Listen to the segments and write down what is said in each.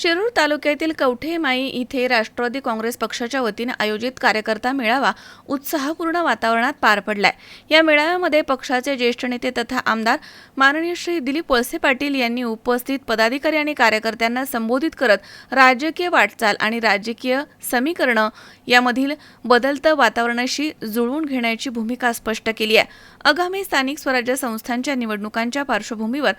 शिरूर तालुक्यातील कवठे माई इथे राष्ट्रवादी काँग्रेस पक्षाच्या वतीने आयोजित कार्यकर्ता मेळावा उत्साहपूर्ण वातावरणात पार पडलाय. या मेळाव्यामध्ये पक्षाचे ज्येष्ठ नेते तथा आमदार माननीय श्री दिलीप वळसे पाटील यांनी उपस्थित पदाधिकारी आणि कार्यकर्त्यांना संबोधित करत राजकीय वाटचाल आणि राजकीय समीकरणं यामधील बदलतं वातावरणाशी जुळवून घेण्याची भूमिका स्पष्ट केली आहे. आगामी स्थानिक स्वराज्य संस्थांच्या निवडणुकांच्या पार्श्वभूमीवर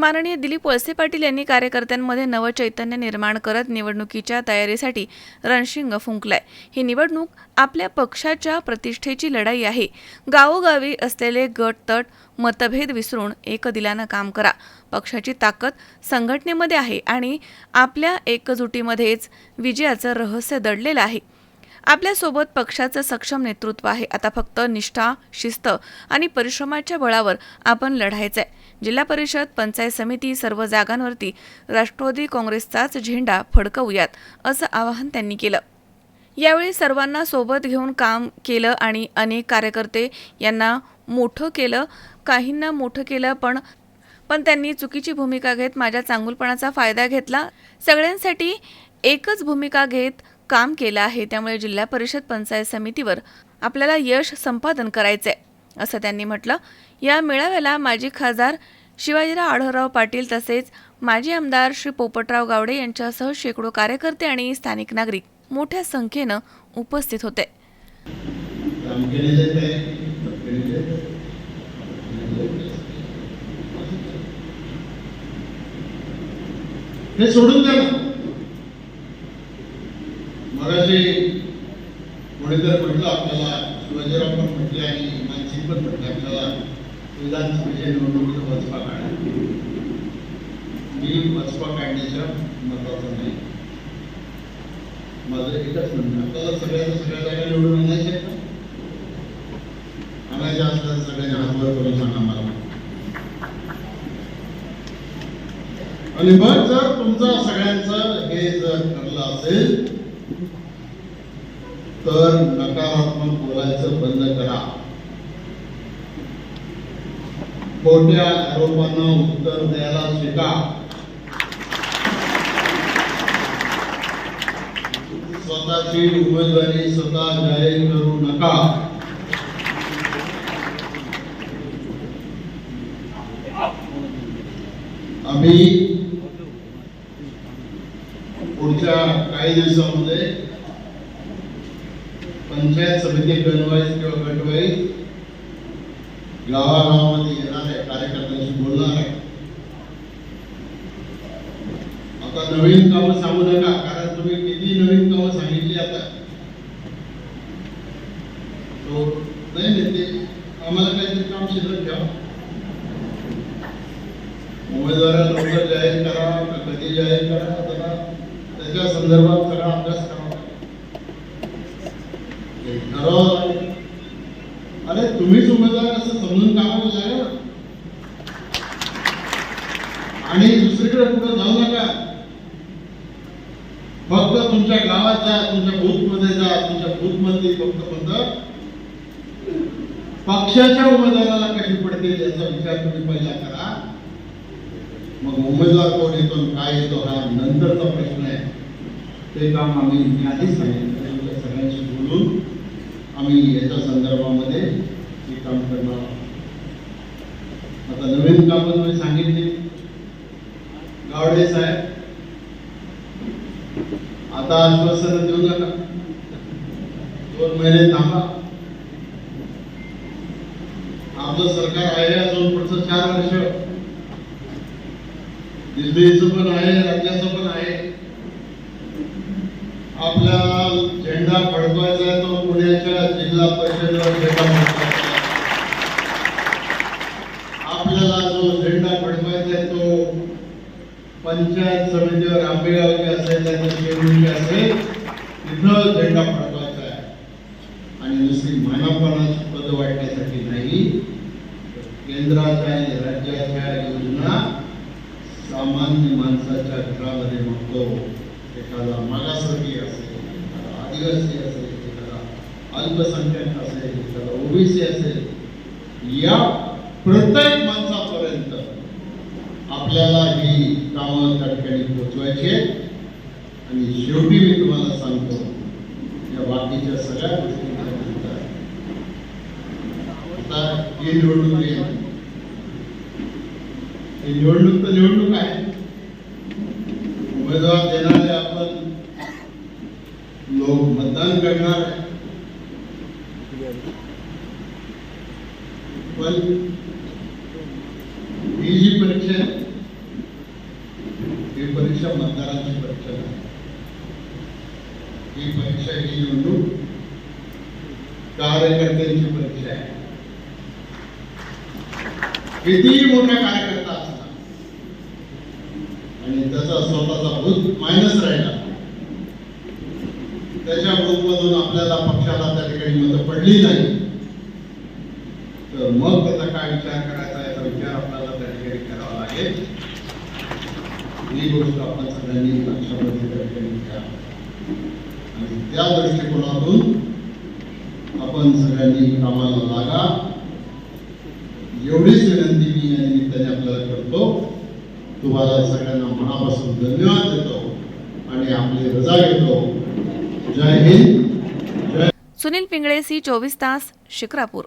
माननीय दिलीप वळसे पाटील यांनी कार्यकर्त्यांमध्ये नवचैतन्य निर्माण करत निवडणुकीच्या तयारीसाठी रणशिंग फुंकलाय. ही निवडणूक आपल्या पक्षाच्या प्रतिष्ठेची लढाई आहे. गावोगावी असलेले गट तट मतभेद विसरून एक दिलानं काम करा. पक्षाची ताकद संघटनेमध्ये आहे आणि आपल्या एकजुटीमध्येच विजयाचं रहस्य दडलेलं आहे. आपल्यासोबत पक्षाचं सक्षम नेतृत्व आहे. आता फक्त निष्ठा शिस्त आणि परिश्रमाच्या बळावर आपण लढायचं आहे जिल्हा परिषद पंचायत समिती सर्व जागांवरती राष्ट्रवादी काँग्रेसचाच झेंडा फडकवूयात असं आवाहन त्यांनी केलं. यावेळी सर्वांना सोबत घेऊन काम केलं आणि अनेक कार्यकर्ते यांना मोठं केलं काहींना मोठं केलं पण पण त्यांनी चुकीची भूमिका घेत माझ्या चांगुलपणाचा फायदा घेतला. सगळ्यांसाठी एकच भूमिका घेत काम केलं आहे त्यामुळे जिल्हा परिषद पंचायत समितीवर आपल्याला यश संपादन करायचंय. असं त्यांनी म्हटलं. या मेळाव्याला माजी खासदार शिवाजीराव आढळराव पाटील तसेच माजी आमदार श्री पोपटराव गावडे यांच्यासह शेकडो कार्यकर्ते आणि स्थानिक नागरिक मोठ्या संख्येनं उपस्थित होते. हे सोडून आपल्याला शिवाजीराव पण म्हटले आणि मानसिंग पण म्हटले आपल्याला विधानसभेच्या निवडणुकीचा वचपा काढा. मी वचपा काढण्याच्या मताचा नाही. माझं एकच म्हणणं आपल्याला सगळ्यांना सगळ्या जागा निवडून आणायचे आहेत आणायचे असल्यास सगळ्यांनी हातवर करून सांगा मला. आणि मग जर तुमचा सगळ्यांचं हे जर ठरलं असेल तर नकारात्मक बोलायचं बंद करा. खोट्या आरोपांना उत्तर द्यायला शिका स्वतःची उमेदवारी स्वतः जाहीर करू नका. आम्ही पुढच्या काही दिवसामध्ये पंचायत समिती गणवाईज किंवा गटवाईज गावागावामध्ये आहे कार्यकर्त्यांशी बोलणार आहे आता नवीन कामं सांगू नका कारण तुम्ही किती नवीन कामं सांगितली आता तो नाही नाही ते आम्हाला काहीतरी काम शिल्लक ठेवा उमेदवाराला लवकर जाहीर करा का कधी जाहीर करा त्याच्या संदर्भात सगळा अभ्यास करावा हे अरे तुम्हीच उमेदवार असं समजून कामाला लागा आणि दुसरीकडे कुठं जाऊ नका. फक्त तुमच्या गावात जा तुमच्या बूथमध्ये जा तुमच्या बूथमध्ये फक्त फक्त पक्षाच्या उमेदवाराला कशी पडते याचा विचार तुम्ही पहिला करा. मग उमेदवार कोण येतो काय येतो हा नंतरचा प्रश्न आहे. ते काम आम्ही मी आधीच सांगितलं सगळ्यांशी बोलून आम्ही याच्या संदर्भामध्ये हे काम करणार आहोत. आता नवीन काम तुम्ही सांगितले. गावडे साहेब आता आश्वासन देऊ नका. दोन महिने थांबा. आपलं सरकार आहे अजून पुढचं चार वर्ष. दिल्लीचं पण आहे राज्याचं पण आहे. आपला झेंडा फडकवायचा तो पुण्याच्या जिल्हा परिषदेवर झेंडा आपल्याला जो झेंडा फडकवायचा तो पंचायत समितीवर आंबेगावची असेल त्याच्या शिवणीची असेल तिथं झेंडा फडकवायचा आहे. आणि दुसरी मानवपणाची पद वाटण्यासाठी नाही. केंद्राच्या आणि राज्याच्या योजना सामान्य माणसाच्या घरामध्ये म्हणतो एखादा मागासवर्गीय असेल. आदिवासी असेल एखादा अल्पसंख्याक असेल एखादा ओबीसी असेल या प्रत्येक माणसापर्यंत आपल्याला ही कामं त्या ठिकाणी पोचवायची आणि शेवटी मी तुम्हाला सांगतो या बाकीच्या सगळ्या गोष्टी आता ही निवडणूक आहे. ही निवडणूक तर निवडणूक आहे. उमेदवार देणारे लोक मतदान करणार पण ही जी परीक्षा आहे ही परीक्षा मतदारांची परीक्षा नाही. ही परीक्षा ही निवडणूक कार्यकर्त्यांची परीक्षा आहे. कितीही मोठा कार्यकर्ता असला आणि त्याचा स्वतःचा बूथ मायनस राहिला त्याच्या ग्रुपमधून आपल्याला पक्षाला त्या ठिकाणी मतं पडली नाही. तर मग त्याचा काय विचार करायचा याचा विचार आपल्याला त्या ठिकाणी करावा लागेल. ही गोष्ट आपण सगळ्यांनी लक्षामध्ये त्या ठिकाणी घ्या. आणि त्या दृष्टिकोनातून आपण सगळ्यांनी कामाला लागा. एवढीच विनंती मी या निमित्ताने आपल्याला करतो. तुम्हाला सगळ्यांना मनापासून धन्यवाद देतो आणि आपली रजा घेतो. जय हिंद सुनील पिंगळे सी चोवीस तास शिक्रापूर.